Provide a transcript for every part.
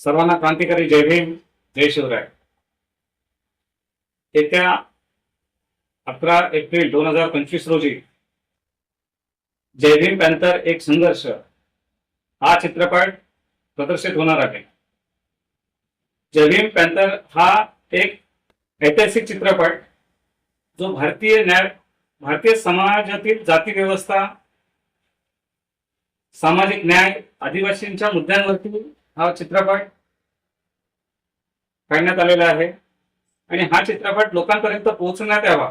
सर्वांना क्रांतिकारी जय भीम जय शिवराय. येत्या अकरा एप्रिल दोन हजार पंचवीस रोजी जय भीम पॅन्थर एक संघर्ष हा चित्रपट प्रदर्शित होणार आहे. जय भीम पॅन्थर हा एक ऐतिहासिक चित्रपट जो भारतीय न्याय भारतीय समाजातील जाती व्यवस्था सामाजिक न्याय आदिवासींच्या मुद्द्यांवरती हा चित्रपट काढण्यात आलेला आहे. आणि हा चित्रपट लोकांपर्यंत पोहोचण्यात यावा.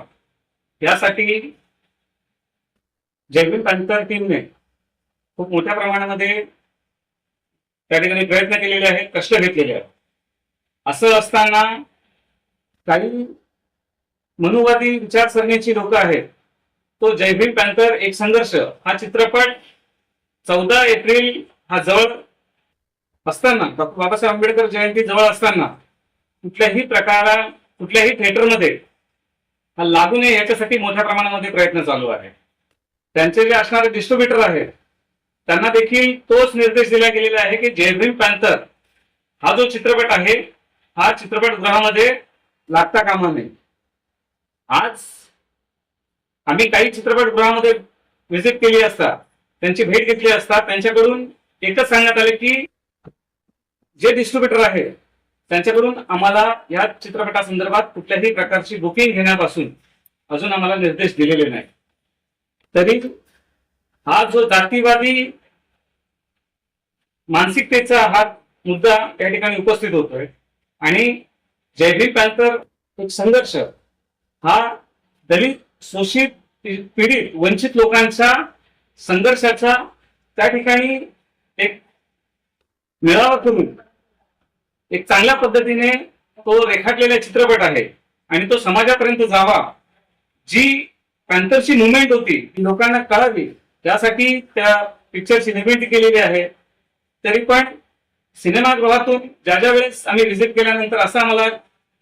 यासाठी जयभीम पॅन्थर टीमने खूप मोठ्या प्रमाणामध्ये त्या ठिकाणी प्रयत्न केलेले आहेत कष्ट घेतलेले आहेत. असं असताना काही मनुवादी विचारसरणीची लोक आहेत. तो जय भीम पॅन्थर एक संघर्ष. हा चित्रपट चौदा एप्रिल हा जवळ असताना डॉक्टर बाबासाहेब आंबेडकर जयंती जवळ असताना कुठल्याही प्रकारा कुठल्याही थिएटरमध्ये हा लागू नये याच्यासाठी मोठ्या प्रमाणामध्ये प्रयत्न चालू आहे. त्यांचे जे असणारे डिस्ट्रीब्युटर आहेत त्यांना देखील तोच निर्देश दिला गेलेला आहे की जयभीम पॅन्थर हा जो चित्रपट आहे हा चित्रपट गृहामध्ये लागता कामा नये. आज आम्ही काही चित्रपटगृहामध्ये व्हिजिट केली असता त्यांची भेट घेतली असता त्यांच्याकडून एकच सांगण्यात आले की जे डिस्ट्रीब्युटर आहे त्यांच्याकडून आम्हाला या चित्रपटासंदर्भात कुठल्याही प्रकारची बुकिंग घेण्यापासून अजून आम्हाला निर्देश दिलेले नाही तरी हा जो जातीवादी मानसिकतेचा हा मुद्दा या ठिकाणी उपस्थित होतोय आणि जयभी पॅन्थर एक संघर्ष हा दलित शोषित पीडित वंचित लोकांच्या संघर्षाचा त्या ठिकाणी एक मिळावा करून एक चांगल्या पद्धतीने तो रेखाटलेला चित्रपट आहे आणि तो समाजापर्यंत जावा. जी पॅन्थरची मुवमेंट होती ती लोकांना कळावी. त्यासाठी त्या पिक्चरची निर्मिती केलेली आहे. तरी पण सिनेमागृहातून ज्या ज्या वेळेस आम्ही व्हिजिट केल्यानंतर असं आम्हाला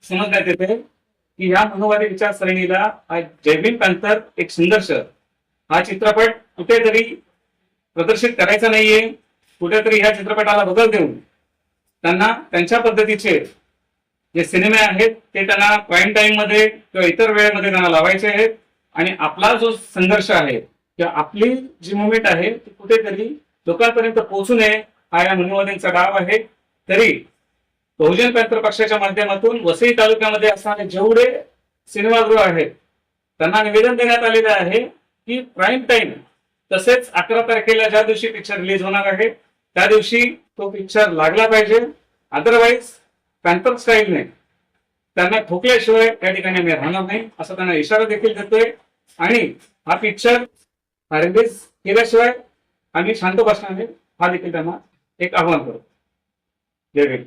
समजण्यात येते की या मनोवादी विचारसरणीला हा जय पॅन्थर एक संघर्ष हा चित्रपट कुठेतरी प्रदर्शित करायचा नाहीये. कुठेतरी ह्या चित्रपटाला बदल देऊन त्यांना त्यांच्या पद्धतीचे जे सिनेमे आहेत ते त्यांना प्राईम टाइममध्ये किंवा इतर वेळेमध्ये त्यांना लावायचे आहेत. आणि आपला जो संघर्ष आहे किंवा आपली जी मुवमेंट आहे ती कुठेतरी लोकांपर्यंत पोहोचू नये हा या मनोवादींचा डाव आहे. तरी बहुजन पॅन्थर पक्षाच्या माध्यमातून वसई तालुक्यामध्ये असणारे जेवढे सिनेमागृह आहेत त्यांना निवेदन देण्यात आलेलं आहे की प्राईम टाइम तसेच अकरा तारखेला ज्या दिवशी पिक्चर रिलीज होणार आहे त्या दिवशी तो पिक्चर लागला पाहिजे. अदरवाईज पॅन्थर स्टाईलने त्यांना ठोकल्याशिवाय त्या ठिकाणी आम्ही राहणार नाही असा त्यांना इशारा देखील देतोय. आणि हा पिक्चर रिलीज केल्याशिवाय आम्ही शांत बसणार नाही. हा देखील त्यांना एक आव्हान करतो जय भीम.